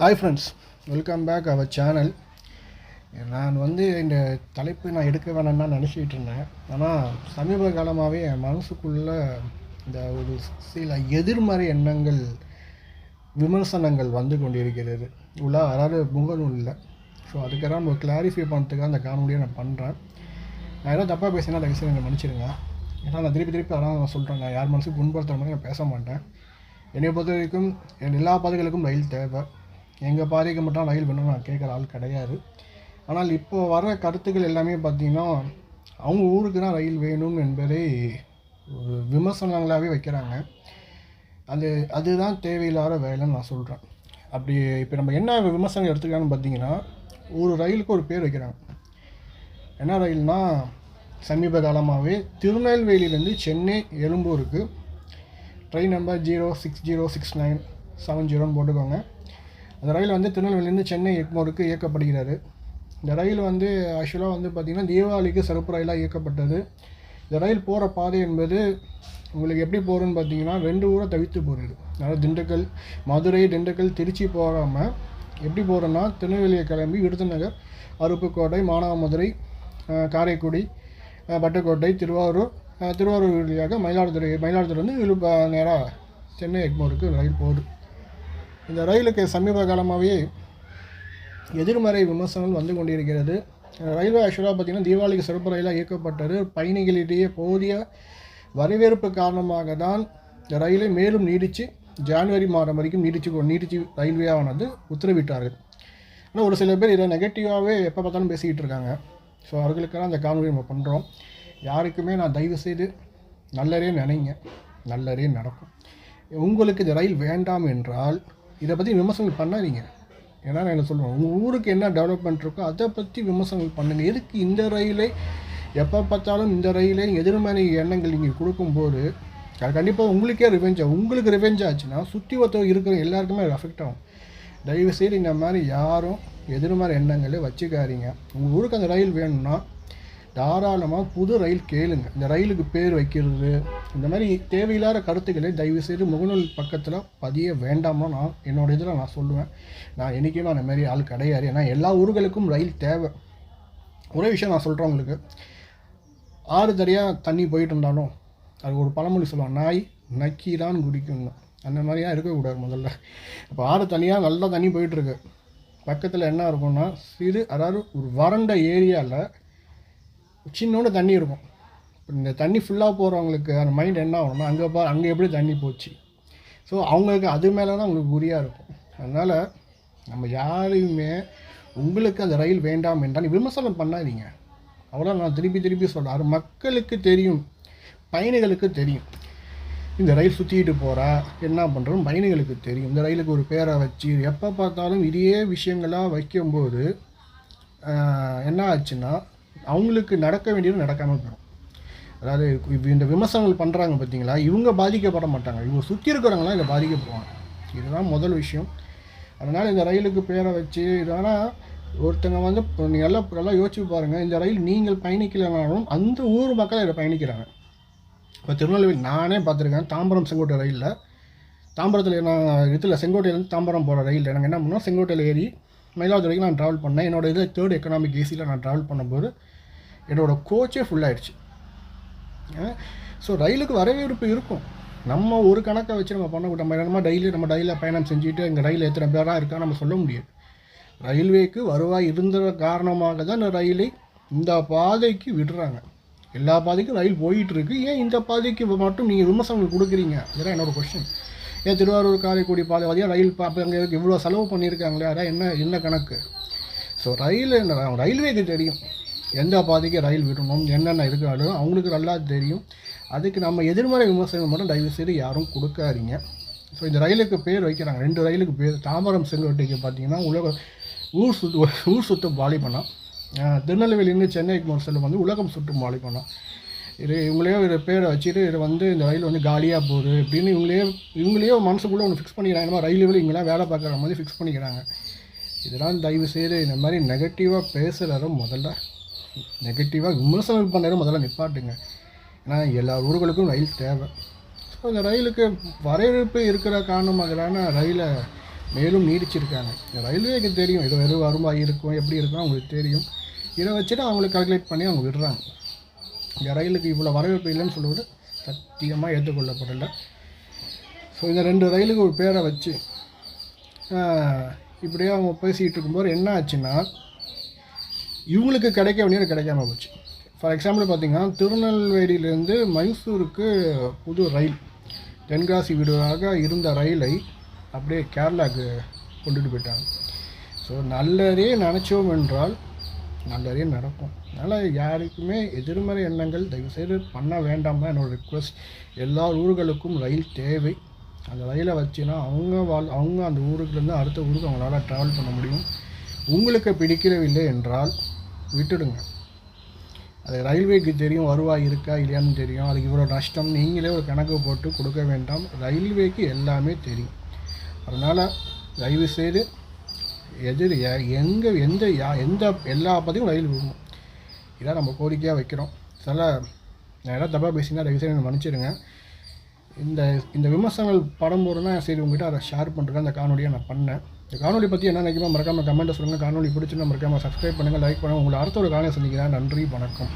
Hi friends welcome back our channel நான் வந்து இந்த தலைப்பு நான் எடுக்க வேணாம்னு தான் நினச்சிக்கிட்டு இருந்தேன். ஆனால் சமீப காலமாகவே என் மனசுக்குள்ளே இந்த ஒரு சில எதிர்மறை எண்ணங்கள் விமர்சனங்கள் வந்து கொண்டிருக்கிறது. உள்ள அதாவது முகநூல் இல்லை. ஸோ அதுக்கெல்லாம் நம்ம கிளாரிஃபை பண்ணுறதுக்காக அந்த காணொலியை நான் பண்ணுறேன் நான் ஏதோ தப்பாக பேசினா தயவு என்னை மன்னிச்சிடுங்க. ஏன்னா நான் திருப்பி திருப்பி அதெல்லாம் நான் சொல்கிறேன் நான் யார் மனசுக்கு புண்படுத்துகிற மாதிரி நான் பேச மாட்டேன். என்னை பொறுத்த வரைக்கும் என் எல்லா பாதைகளுக்கும் ரயில் தேவை. எங்கள் பாரிக்கு மட்டும் ரயில் வேணும்னு நான் கேட்குற ஆள் கிடையாது. ஆனால் இப்போ வர கருத்துக்கள் எல்லாமே பார்த்தீங்கன்னா அவங்க ஊருக்கு தான் ரயில் வேணும் என்பதை ஒரு விமர்சனங்களாகவே வைக்கிறாங்க. அது அதுதான் தேவையில்லாத வேலைன்னு நான் சொல்கிறேன் அப்படி இப்போ நம்ம என்ன விமர்சனம் எடுத்துக்கலாம்னு பார்த்தீங்கன்னா ஒரு ரயிலுக்கு ஒரு பேர் வைக்கிறாங்க. என்ன ரயில்னால் சமீப காலமாகவே திருநெல்வேலியிலேருந்து Chennai எழும்பூருக்கு train number zero six zero six nine seven ஜீரோன்னு போட்டுக்கோங்க. அந்த ரயில் வந்து திருநெல்வேலியிலேருந்து சென்னை எக்மோருக்கு இயக்கப்படுகிறது. இந்த ரயில் வந்து ஆக்சுவலாக வந்து பார்த்திங்கன்னா தீபாவளிக்கு சிறப்பு ரயிலாக இயக்கப்பட்டது. இந்த ரயில் போகிற பாதை என்பது உங்களுக்கு எப்படி போகிறோன்னு பார்த்தீங்கன்னா ரெண்டு ஊரை தவித்து போகிறது அதாவது திண்டுக்கல் மதுரை திண்டுக்கல் திருச்சி போகாமல் எப்படி போகிறோன்னா திருநெல்வேலியை கிளம்பி விருதுநகர் அருப்புக்கோட்டை மானாமதுரை காரைக்குடி பட்டுக்கோட்டை திருவாரூர் திருவாரூர் வழியாக மயிலாடுதுறை மயிலாடுதுறை வந்து இழுப்ப நேராக சென்னை எக்மோருக்கு ரயில் போகுது. இந்த ரயிலுக்கு சமீப காலமாகவே எதிர்மறை விமர்சனங்கள் வந்து கொண்டிருக்கிறது. ரயில்வே ஆக்சுவலாக பார்த்திங்கன்னா தீபாவளிக்கு சிறப்பு ரயிலாக இயக்கப்பட்டது. பயணிகளிடையே போதிய வரவேற்பு காரணமாக தான் இந்த ரயிலை மேலும் நீடித்து ஜான்வரி மாதம் வரைக்கும் நீடிச்சு கொ- நீடிச்சு ரயில்வேயானது உத்தரவிட்டார்கள். ஆனால் ஒரு சில பேர் இதை நெகட்டிவாகவே எப்போ பார்த்தாலும் பேசிக்கிட்டு இருக்காங்க. ஸோ அவர்களுக்கெல்லாம் அந்த காணொலி நம்ம பண்ணுறோம் யாருக்குமே நான் தயவு செய்து நல்லதே நினைங்க. நல்லதே நடக்கும். உங்களுக்கு இந்த ரயில் வேண்டாம் என்றால் இதை பற்றி விமர்சனம் பண்ணாதீங்க. ஏன்னா நான் என்ன சொல்லுவேன் உங்கள் ஊருக்கு என்ன டெவலப்மெண்ட் இருக்கோ அதை பற்றி விமர்சனங்கள் பண்ணுங்கள் எதுக்கு இந்த ரயிலை எப்போ பார்த்தாலும் இந்த ரயிலை எதிர்மறை எண்ணங்கள் நீங்கள் கொடுக்கும்போது அது கண்டிப்பாக உங்களுக்கே ரிவெஞ்ச் ஆகும் உங்களுக்கு ரிவெஞ்ச் ஆச்சுன்னா சுற்றி ஒருத்தர் இருக்கிற எல்லாருக்குமே அது அஃபெக்ட் ஆகும். தயவுசெய்து இந்த மாதிரி யாரும் எதிர்மறை எண்ணங்களை வச்சுக்காதீங்க. உங்கள் ஊருக்கு அந்த ரயில் வேணும்னா தாராளமாக புது ரயில் கேளுங்க. இந்த ரயிலுக்கு பேர் வைக்கிறது இந்த மாதிரி தேவையில்லாத கருத்துக்களை தயவு செய்து முகநூல் பக்கத்தில் பதிய வேண்டாம்னு நான் என்னோட இதில் நான் சொல்லுவேன். நான் என்றைக்குமே அந்த மாதிரி ஆள் கிடையாது. ஏன்னா எல்லா ஊர்களுக்கும் ரயில் தேவை. ஒரே விஷயம் நான் சொல்கிறேன் உங்களுக்கு. ஆறு தடியாக தண்ணி போயிட்டு இருந்தாலும் அது ஒரு பழமொழி சொல்லுவாங்க நாய் நக்கி தான் குடிக்கணும் அந்த மாதிரியா இருக்கக்கூடாது முதல்ல. இப்போ ஆறு தனியாக நல்லா தண்ணி போயிட்டுருக்கு பக்கத்தில் என்ன இருக்கும்னா சிறு அதாவது ஒரு வறண்ட ஏரியாவில் சின்னோண்டு தண்ணி இருக்கும். இந்த தண்ணி ஃபுல்லாக போகிறவங்களுக்கு அந்த மைண்ட் என்ன ஆகணும்னா அங்கே பா அங்கே எப்படி தண்ணி போச்சு? ஸோ அவங்களுக்கு அது மேலே தான் அவங்களுக்கு குறியாக இருக்கும். அதனால் நம்ம யாரையுமே உங்களுக்கு அந்த ரயில் வேண்டாம் என்றால் விமர்சனம் பண்ணாதீங்க. அவ்வளோ நான் திருப்பி திருப்பி சொல்கிறேன் அது மக்களுக்கு தெரியும். பயணிகளுக்கு தெரியும். இந்த ரயில் சுற்றிட்டு போகிறா என்ன பண்ணுறோம் பயணிகளுக்கு தெரியும். இந்த ரயிலுக்கு ஒரு பேரை வச்சு எப்போ பார்த்தாலும் இதே விஷயங்களாக வைக்கும்போது என்ன ஆச்சுன்னா அவங்களுக்கு நடக்க வேண்டியது நடக்காமல் போயிடும். அதாவது இந்த விமர்சனங்கள் பண்ணுறாங்க பார்த்தீங்களா இவங்க பாதிக்கப்பட மாட்டாங்க. இவங்க சுற்றி இருக்கிறவங்களாம் இதை பாதிக்கப்படுவாங்க. இதுதான் முதல் விஷயம். அதனால் இந்த ரயிலுக்கு பேரை வச்சு இதனால் ஒருத்தங்க வந்து இப்போ நீங்கள் எல்லாம் எல்லாம் யோசிச்சு பாருங்கள் இந்த ரயில் நீங்கள் பயணிக்கலைனாலும் அந்த ஊர் மக்கள் இதை பயணிக்கிறாங்க. இப்போ திருநெல்வேலி நானே பார்த்துருக்கேன் தாம்பரம் செங்கோட்டை ரயிலில். தாம்பரத்தில் நான் இதில் செங்கோட்டையிலேருந்து தாம்பரம் போகிற ரயிலில். நாங்கள் என்ன பண்ணோம் செங்கோட்டையில் ஏறி மயிலாடுதுறைக்கு நான் ட்ராவல் பண்ணேன். என்னோட இது தேர்ட் எக்கனாமிக் ஏசியில் நான் ட்ராவல் பண்ணும்போது என்னோடய கோச்சே ஃபுல்லாகிடுச்சு ஸோ ரயிலுக்கு வரவேற்பு இருக்கும். நம்ம ஒரு கணக்கை வச்சு நம்ம பண்ணக்கூடாது நம்ம என்னமா டெய்லி நம்ம டெய்லியில் பயணம் செஞ்சுட்டு எங்கள் ரயில் எத்தனை பேராக இருக்கா நம்ம சொல்ல முடியாது. ரயில்வேக்கு வருவாய் இருந்த காரணமாக தான் இந்த ரயிலை இந்த பாதைக்கு விடுறாங்க. எல்லா பாதைக்கும் ரயில் போயிட்டுருக்கு ஏன் இந்த பாதைக்கு மட்டும் நீங்கள் விமர்சனங்கள் கொடுக்குறீங்க? இதெல்லாம் என்னோடய கொஷின் ஏன் திருவாரூர் காரைக்குடி பாதை வழியாக ரயில் பா அங்கே இவ்வளோ செலவு பண்ணியிருக்காங்களே அதான் என்ன என்ன கணக்கு? ஸோ ரயில் ரயில்வேக்கு தெரியும். எந்த பாதைக்கு ரயில் விடணும் என்னென்ன இருக்காலும் அவங்களுக்கு நல்லா தெரியும். அதுக்கு நம்ம எதிர்மறை விமர்சனம் மட்டும் தயவு செய்து யாரும் கொடுக்காதீங்க. ஸோ இந்த ரயிலுக்கு பேர் வைக்கிறாங்க. ரெண்டு ரயிலுக்கு பேர் தாம்பரம் செங்கோட்டைக்கு பார்த்தீங்கன்னா உலக ஊர் சுத்து ஊர் சுற்றும் பாலிமனம் ஆஹ் திருநெல்வேலியிருந்து சென்னைக்கு ஒரு செல்லும் வந்து உலகம் சுற்றும் பாலிமனம் இது இவங்களே ஒரு பேரை வச்சுட்டு இது வந்து இந்த ரயில் வந்து காலியாக போகுது அப்படின்னு இவங்களே இவங்களே மனசுக்குள்ளே ஒன்று ஃபிக்ஸ் பண்ணிக்கிறாங்க. இந்த ரயில்வே இவங்களாம் வேலை பார்க்குற மாதிரி ஃபிக்ஸ் பண்ணிக்கிறாங்க. இதெல்லாம் தயவு செய்து இந்த மாதிரி நெகட்டிவாக பேசுகிறதும் முதல்ல. நெகட்டிவாக விமர்சனம் பண்ணுறதும் முதல்ல நிப்பாட்டுங்க. ஏன்னா எல்லா ஊர்களுக்கும் ரயில் தேவை. ஸோ இந்த ரயிலுக்கு வரவேற்பு இருக்கிற காரணமாக தானே ரயிலை மேலும் நீடிச்சிருக்காங்க. இந்த ரயில்வேக்கு தெரியும். இது வெறும் வருவாய் இருக்கும் எப்படி இருக்கும் அவங்களுக்கு தெரியும். இதை வச்சுட்டு அவங்களுக்கு கால்குலேட் பண்ணி அவங்க விடுறாங்க. இந்த ரயிலுக்கு இவ்வளோ வரவேற்பு இல்லைன்னு சொல்லுவது சத்தியமாக ஏற்றுக்கொள்ளப்படலை. ஸோ இந்த ரெண்டு ரயிலுக்கு ஒரு பேரை வச்சு இப்படியே அவங்க பேசிகிட்டு இருக்கும்போது என்ன ஆச்சுன்னா இவங்களுக்கு கிடைக்க வேண்டியது கிடைக்காம போச்சு. ஃபார் எக்ஸாம்பிள் பார்த்திங்கன்னா திருநெல்வேலியிலேருந்து மைசூருக்கு புது ரயில் தென்காசி வீடுகளாக இருந்த ரயிலை அப்படியே கேரளாவுக்கு கொண்டுட்டு போயிட்டாங்க. ஸோ நல்லதே நினச்சோம் என்றால் நல்லதே நடக்கும். அதனால் யாருக்குமே எதிர்மறை எண்ணங்கள் தயவுசெய்து பண்ண வேண்டாம் தான் என்னோடய ரிக்வஸ்ட் எல்லா ஊர்களுக்கும் ரயில் தேவை. அந்த ரயிலை வச்சுன்னா அவங்க வாழ் அவங்க அந்த ஊருக்குலேருந்து அடுத்த ஊருக்கு அவங்களால ட்ராவல் பண்ண முடியும். உங்களுக்கு பிடிக்கிறவில்லை என்றால் விட்டுடுங்க. அது ரயில்வேக்கு தெரியும் வருவாய் இருக்கா இல்லையான்னு தெரியும். அதுக்கு இவ்வளோ நஷ்டம். நீங்களே ஒரு கணக்கு போட்டு கொடுக்க வேண்டாம். ரயில்வேக்கு எல்லாமே தெரியும். அதனால் தயவு எதிரியை எங்கே எந்த யா எந்த எல்லா பற்றியும் ரயில் விடணும் இதான் நம்ம கோரிக்கையாக வைக்கிறோம். சில நான் எதாவது தப்பாக பேசினா தயவு செய்து மன்னிச்சிடுங்க. இந்த இந்த விமர்சனங்கள் படம் போடுறதுனா சரி உங்ககிட்ட அதை ஷேர் பண்ணுறேன் அந்த காணொலியை நான் பண்ணேன். இந்த காணொலி பற்றி என்ன நினைக்கிறோம் மறக்காமல் கமெண்ட்டை சொல்லுங்கள் காணொலி பிடிச்சிருந்தா மறக்காமல் சப்ஸ்கிரைப் பண்ணுங்கள் லைக் பண்ணுங்கள் உங்களை அடுத்த ஒரு காணொலி சந்திக்கிறேன். நன்றி வணக்கம்.